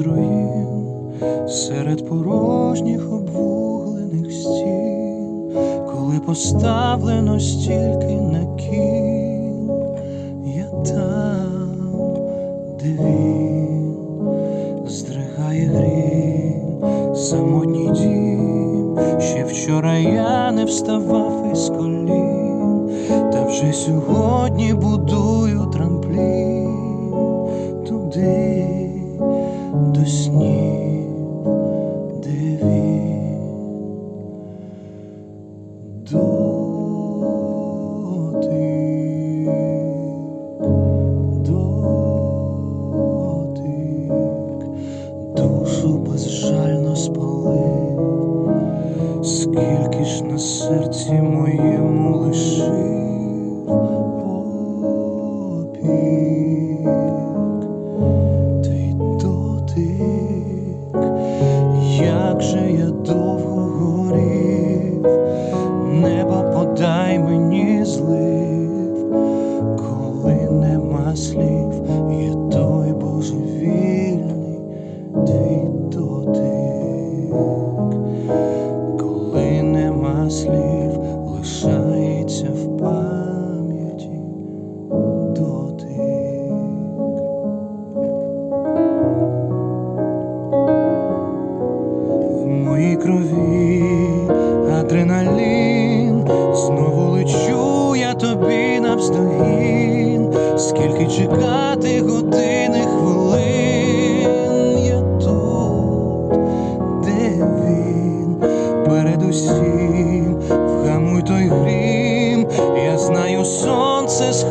руїн, серед порожніх обвуглених стін, коли поставлено стільки на кін, я там, де він здригає грім, самотній дім, ще вчора я не вставав із колін, та вже сьогодні будую трамплін туди до снів, де він душу безжально спалив, скільки ж на серці довго горів, небо подай мені злив, коли нема слів, є той божевільний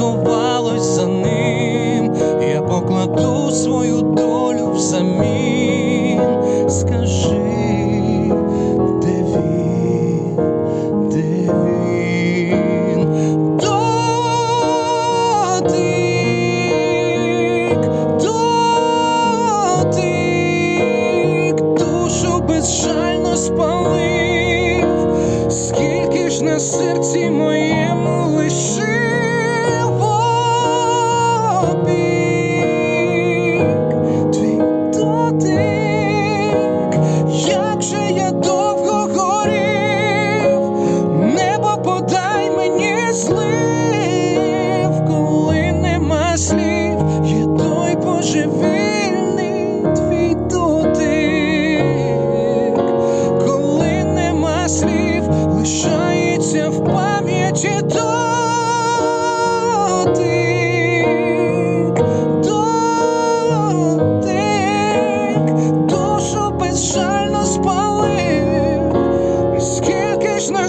сховалось за ним, я покладу свою долю взамін, скажи, де він, де він, дотик, дотик, душу безжально спалив, скільки ж на серці моєму лишив опік, твій дотик,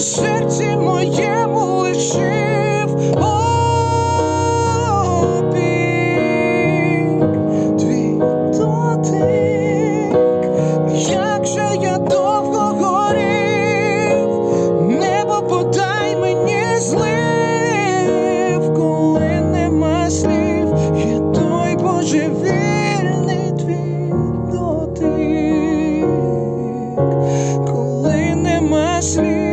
серці моєму лишив опік, твій дотик, як же я довго горів, небо подай мені злив, коли нема слів, є той божевільний твій дотик, коли нема слів,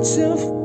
of